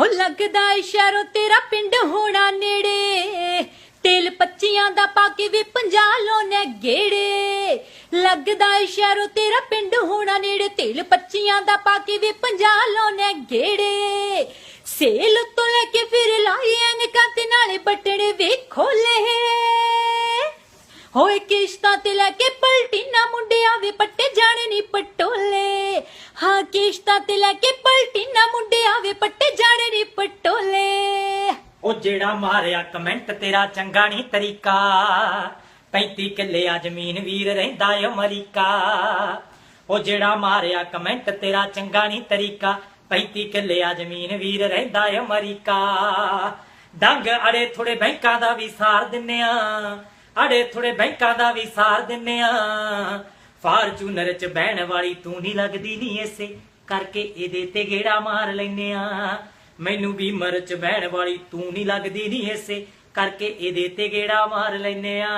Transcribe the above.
ਹੋ ਲੱਗਦਾ ਸ਼ਹਿਰੋ ਤੇਰਾ ਪਿੰਡ ਹੋਣਾ ਨੇੜੇ। ਤੇਲ ਪੱਚੀਆਂ ਦਾ ਪਾ ਕੇ ਵੀ ਪੰਜਾ ਲੋਨੇ ਗੇੜੇ। ਲੱਗਦਾ ਇਸ਼ਾਰੋ ਤੇਰਾ ਪਿੰਡ ਹੋਣਾ ਨੇੜੇ। ਤੇਲ ਪੱਚੀਆਂ ਦਾ ਪਾ ਕੇ ਵੀ ਪੰਜਾ ਲੋਨੇ ਗੇੜੇ। ਸੇਲ ਤੋਂ ਲੈ ਕੇ ਫਿਰ ਲਾਈ ਐਨਕਾਂ ਤੇ ਨਾਲੇ ਬਟੜੇ ਵੇਖੋ ਲੈ ਹੋਏ ਕਿਸ਼ਤਾਂ ਤੇ ਲੈ ਕੇ ਪਲਟੀ ਨਾ ਮੁੰਡਿਆਂ ਵੇ ਪੱਟੇ ਜਾਣੇ ਨਹੀਂ ਪਟੋਲੇ। ਹਾਂ, ਕਿਸ਼ਤਾਂ ਤੇ ਲੈ ਕੇ ਪਲਟੀ ਨਾ ਮੁੰਡਿਆਂ ਵੇ ਪੱਟੇ ਜਾਣੇ ਉਹ ਜਿਹੜਾ ਮਾਰਿਆ ਕਮੈਂਟ ਤੇਰਾ ਚੰਗਾ ਨਹੀਂ ਤਰੀਕਾ। 35 ਕਿੱਲੇ ਆ ਜ਼ਮੀਨ ਵੀਰ ਰਹਿੰਦਾ ਅਮਰੀਕਾ। ਉਹ ਜਿਹੜਾ ਮਾਰਿਆ ਕਮੈਂਟ ਤੇਰਾ ਚੰਗਾ ਨਹੀਂ ਤਰੀਕਾ। 35 ਕਿੱਲੇ ਆ ਜ਼ਮੀਨ ਵੀਰ ਰਹਿੰਦਾ ਅਮਰੀਕਾ। ਡੰਗ ਅੜੇ ਥੋੜੇ ਬੈਂਕਾਂ ਦਾ ਵੀ ਸਾਰ ਦਿੰਨੇ ਆ। ਅੜੇ ਥੋੜੇ ਬੈਂਕਾਂ ਦਾ ਵੀ ਸਾਰ ਦਿੰਨੇ ਆ। ਫਾਰਚੂਨਰ ਚ ਬਹਿਣ ਵਾਲੀ ਤੂੰ ਨਹੀਂ ਲੱਗਦੀ ਨਹੀਂ ਐਸੇ ਕਰਕੇ ਇਹਦੇ ਤੇ ਗੇੜਾ ਮਾਰ ਲੈਨੇ ਆ। ਮੈਨੂੰ ਵੀ ਮਰਚ ਬਹਿਣ ਵਾਲੀ ਤੂੰ ਨਹੀਂ ਲੱਗਦੀ ਨਹੀਂ ਐਸੇ ਕਰਕੇ ਇਹਦੇ ਤੇ ਗੇੜਾ ਮਾਰ ਲੈਨੇ ਆ।